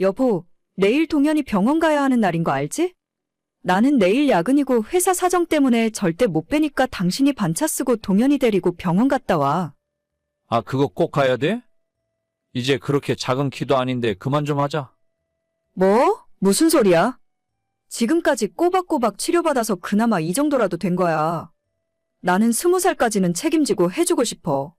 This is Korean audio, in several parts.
여보, 내일 동현이 병원 가야 하는 날인 거 알지? 나는 내일 야근이고 회사 사정 때문에 절대 못 빼니까 당신이 반차 쓰고 동현이 데리고 병원 갔다 와. 아, 그거 꼭 가야 돼? 이제 그렇게 작은 키도 아닌데 그만 좀 하자. 뭐? 무슨 소리야? 지금까지 꼬박꼬박 치료받아서 그나마 이 정도라도 된 거야. 나는 스무 살까지는 책임지고 해주고 싶어.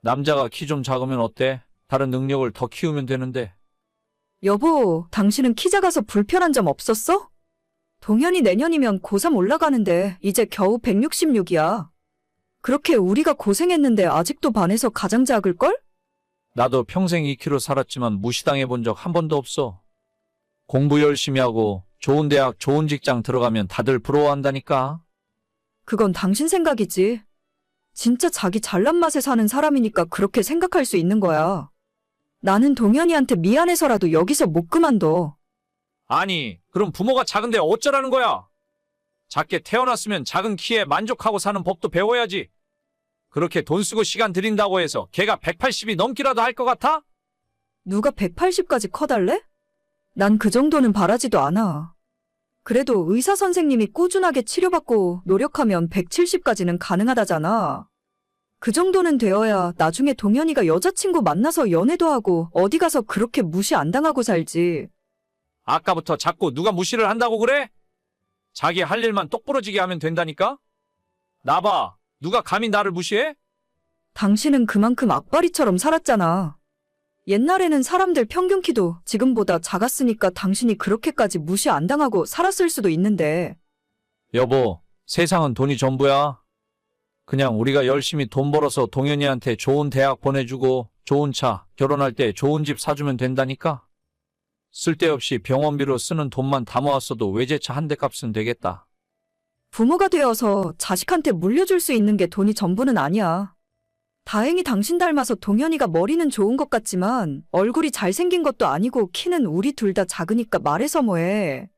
남자가 키 좀 작으면 어때? 다른 능력을 더 키우면 되는데. 여보, 당신은 키 작아서 불편한 점 없었어? 동현이 내년이면 고3 올라가는데 이제 겨우 166이야. 그렇게 우리가 고생했는데 아직도 반에서 가장 작을걸? 나도 평생 2kg 살았지만 무시당해 본 적 한 번도 없어. 공부 열심히 하고 좋은 대학, 좋은 직장 들어가면 다들 부러워한다니까. 그건 당신 생각이지. 진짜 자기 잘난 맛에 사는 사람이니까 그렇게 생각할 수 있는 거야. 나는 동현이한테 미안해서라도 여기서 못 그만둬. 아니, 그럼 부모가 작은데 어쩌라는 거야? 작게 태어났으면 작은 키에 만족하고 사는 법도 배워야지. 그렇게 돈 쓰고 시간 들인다고 해서 걔가 180이 넘기라도 할 것 같아? 누가 180까지 커달래? 난 그 정도는 바라지도 않아. 그래도 의사 선생님이 꾸준하게 치료받고 노력하면 170까지는 가능하다잖아. 그 정도는 되어야 나중에 동현이가 여자친구 만나서 연애도 하고 어디 가서 그렇게 무시 안 당하고 살지. 아까부터 자꾸 누가 무시를 한다고 그래? 자기 할 일만 똑부러지게 하면 된다니까? 나봐. 누가 감히 나를 무시해? 당신은 그만큼 악바리처럼 살았잖아. 옛날에는 사람들 평균 키도 지금보다 작았으니까 당신이 그렇게까지 무시 안 당하고 살았을 수도 있는데. 여보, 세상은 돈이 전부야. 그냥 우리가 열심히 돈 벌어서 동현이한테 좋은 대학 보내주고 좋은 차, 결혼할 때 좋은 집 사주면 된다니까? 쓸데없이 병원비로 쓰는 돈만 다 모았어도 외제차 한 대 값은 되겠다. 부모가 되어서 자식한테 물려줄 수 있는 게 돈이 전부는 아니야. 다행히 당신 닮아서 동현이가 머리는 좋은 것 같지만 얼굴이 잘생긴 것도 아니고 키는 우리 둘 다 작으니까 말해서 뭐해.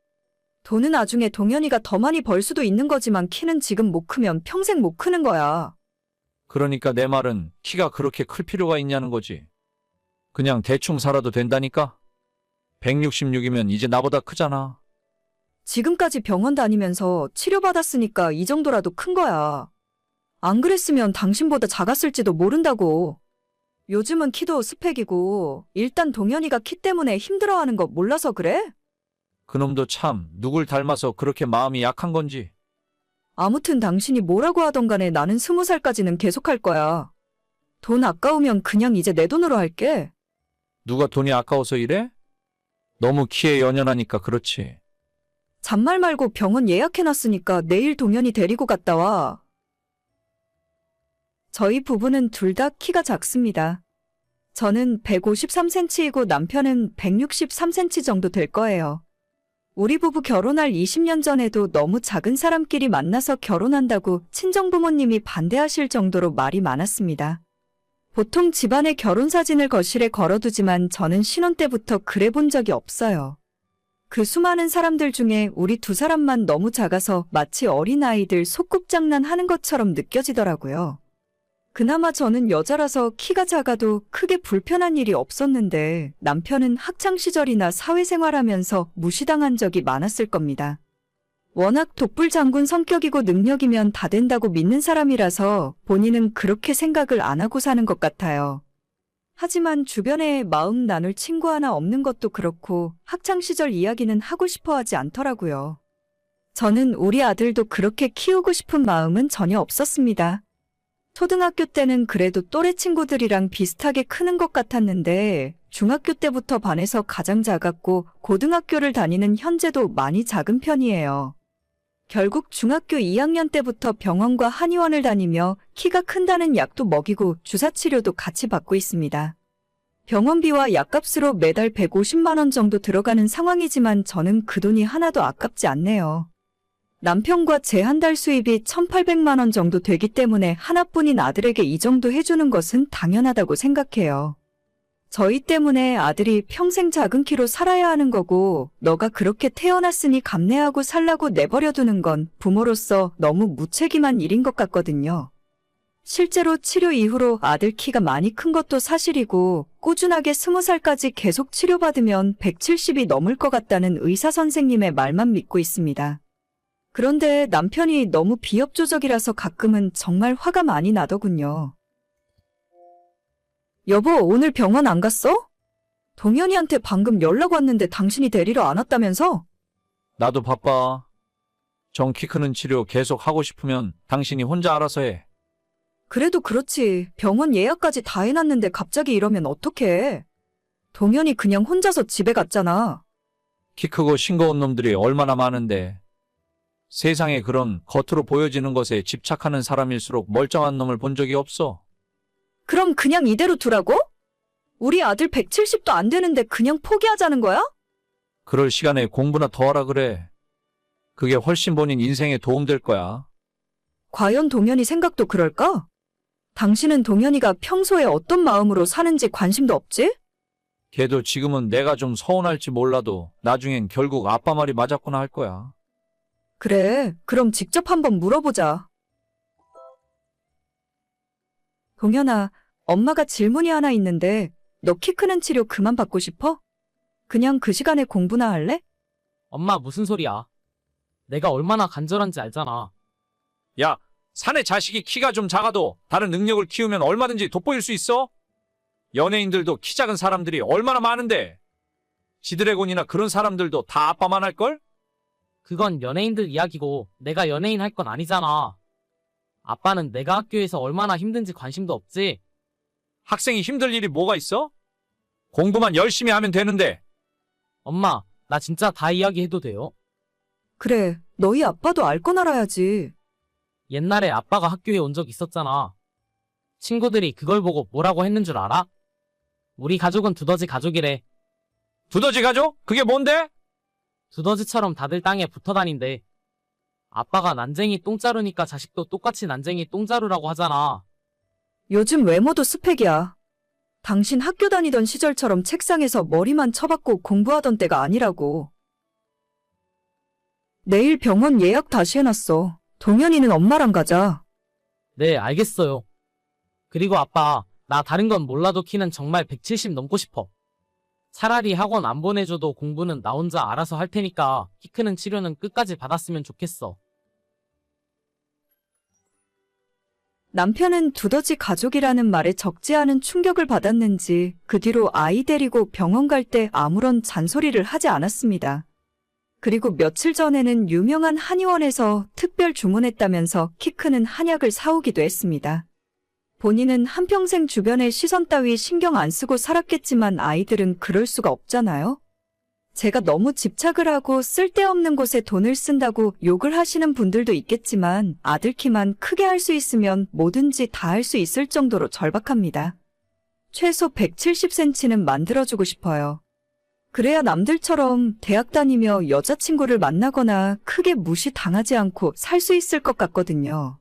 돈은 나중에 동현이가 더 많이 벌 수도 있는 거지만 키는 지금 못 크면 평생 못 크는 거야. 그러니까 내 말은 키가 그렇게 클 필요가 있냐는 거지. 그냥 대충 살아도 된다니까? 166이면 이제 나보다 크잖아. 지금까지 병원 다니면서 치료받았으니까 이 정도라도 큰 거야. 안 그랬으면 당신보다 작았을지도 모른다고. 요즘은 키도 스펙이고, 일단 동현이가 키 때문에 힘들어하는 거 몰라서 그래? 그놈도 참 누굴 닮아서 그렇게 마음이 약한 건지. 아무튼 당신이 뭐라고 하던 간에 나는 스무 살까지는 계속 할 거야. 돈 아까우면 그냥 이제 내 돈으로 할게. 누가 돈이 아까워서 이래? 너무 키에 연연하니까 그렇지. 잔말 말고 병원 예약해놨으니까 내일 동현이 데리고 갔다 와. 저희 부부는 둘 다 키가 작습니다. 저는 153cm이고 남편은 163cm 정도 될 거예요. 우리 부부 결혼할 20년 전에도 너무 작은 사람끼리 만나서 결혼한다고 친정부모님이 반대하실 정도로 말이 많았습니다. 보통 집안의 결혼 사진을 거실에 걸어두지만 저는 신혼 때부터 그래 본 적이 없어요. 그 수많은 사람들 중에 우리 두 사람만 너무 작아서 마치 어린아이들 소꿉장난 하는 것처럼 느껴지더라고요. 그나마 저는 여자라서 키가 작아도 크게 불편한 일이 없었는데 남편은 학창시절이나 사회생활하면서 무시당한 적이 많았을 겁니다. 워낙 독불 장군 성격이고 능력이면 다 된다고 믿는 사람이라서 본인은 그렇게 생각을 안 하고 사는 것 같아요. 하지만 주변에 마음 나눌 친구 하나 없는 것도 그렇고 학창시절 이야기는 하고 싶어 하지 않더라고요. 저는 우리 아들도 그렇게 키우고 싶은 마음은 전혀 없었습니다. 초등학교 때는 그래도 또래 친구들이랑 비슷하게 크는 것 같았는데 중학교 때부터 반에서 가장 작았고 고등학교를 다니는 현재도 많이 작은 편이에요. 결국 중학교 2학년 때부터 병원과 한의원을 다니며 키가 큰다는 약도 먹이고 주사 치료도 같이 받고 있습니다. 병원비와 약값으로 매달 150만원 정도 들어가는 상황이지만 저는 그 돈이 하나도 아깝지 않네요. 남편과 제 한 달 수입이 1,800만 원 정도 되기 때문에 하나뿐인 아들에게 이 정도 해주는 것은 당연하다고 생각해요. 저희 때문에 아들이 평생 작은 키로 살아야 하는 거고, 너가 그렇게 태어났으니 감내하고 살라고 내버려두는 건 부모로서 너무 무책임한 일인 것 같거든요. 실제로 치료 이후로 아들 키가 많이 큰 것도 사실이고 꾸준하게 스무 살까지 계속 치료받으면 170이 넘을 것 같다는 의사 선생님의 말만 믿고 있습니다. 그런데 남편이 너무 비협조적이라서 가끔은 정말 화가 많이 나더군요. 여보, 오늘 병원 안 갔어? 동현이한테 방금 연락 왔는데 당신이 데리러 안 왔다면서? 나도 바빠. 정 키 크는 치료 계속 하고 싶으면 당신이 혼자 알아서 해. 그래도 그렇지. 병원 예약까지 다 해놨는데 갑자기 이러면 어떡해. 동현이 그냥 혼자서 집에 갔잖아. 키 크고 싱거운 놈들이 얼마나 많은데. 세상에 그런 겉으로 보여지는 것에 집착하는 사람일수록 멀쩡한 놈을 본 적이 없어. 그럼 그냥 이대로 두라고? 우리 아들 170도 안 되는데 그냥 포기하자는 거야? 그럴 시간에 공부나 더 하라 그래. 그게 훨씬 본인 인생에 도움될 거야. 과연 동현이 생각도 그럴까? 당신은 동현이가 평소에 어떤 마음으로 사는지 관심도 없지? 걔도 지금은 내가 좀 서운할지 몰라도 나중엔 결국 아빠 말이 맞았구나 할 거야. 그래, 그럼 직접 한번 물어보자. 동현아, 엄마가 질문이 하나 있는데, 너 키 크는 치료 그만 받고 싶어? 그냥 그 시간에 공부나 할래? 엄마 무슨 소리야? 내가 얼마나 간절한지 알잖아. 야, 사내 자식이 키가 좀 작아도 다른 능력을 키우면 얼마든지 돋보일 수 있어? 연예인들도 키 작은 사람들이 얼마나 많은데. 지드래곤이나 그런 사람들도 다 아빠만 할걸? 그건 연예인들 이야기고 내가 연예인 할 건 아니잖아. 아빠는 내가 학교에서 얼마나 힘든지 관심도 없지. 학생이 힘들 일이 뭐가 있어? 공부만 열심히 하면 되는데. 엄마, 나 진짜 다 이야기해도 돼요? 그래, 너희 아빠도 알 건 알아야지. 옛날에 아빠가 학교에 온 적 있었잖아. 친구들이 그걸 보고 뭐라고 했는 줄 알아? 우리 가족은 두더지 가족이래. 두더지 가족? 그게 뭔데? 두더지처럼 다들 땅에 붙어 다닌대. 아빠가 난쟁이 똥자루니까 자식도 똑같이 난쟁이 똥자루라고 하잖아. 요즘 외모도 스펙이야. 당신 학교 다니던 시절처럼 책상에서 머리만 쳐박고 공부하던 때가 아니라고. 내일 병원 예약 다시 해놨어. 동현이는 엄마랑 가자. 네, 알겠어요. 그리고 아빠, 나 다른 건 몰라도 키는 정말 170 넘고 싶어. 차라리 학원 안 보내줘도 공부는 나 혼자 알아서 할 테니까 키 크는 치료는 끝까지 받았으면 좋겠어. 남편은 두더지 가족이라는 말에 적지 않은 충격을 받았는지 그 뒤로 아이 데리고 병원 갈 때 아무런 잔소리를 하지 않았습니다. 그리고 며칠 전에는 유명한 한의원에서 특별 주문했다면서 키 크는 한약을 사오기도 했습니다. 본인은 한평생 주변의 시선 따위 신경 안 쓰고 살았겠지만 아이들은 그럴 수가 없잖아요. 제가 너무 집착을 하고 쓸데없는 곳에 돈을 쓴다고 욕을 하시는 분들도 있겠지만 아들 키만 크게 할 수 있으면 뭐든지 다 할 수 있을 정도로 절박합니다. 최소 170cm는 만들어주고 싶어요. 그래야 남들처럼 대학 다니며 여자친구를 만나거나 크게 무시당하지 않고 살 수 있을 것 같거든요.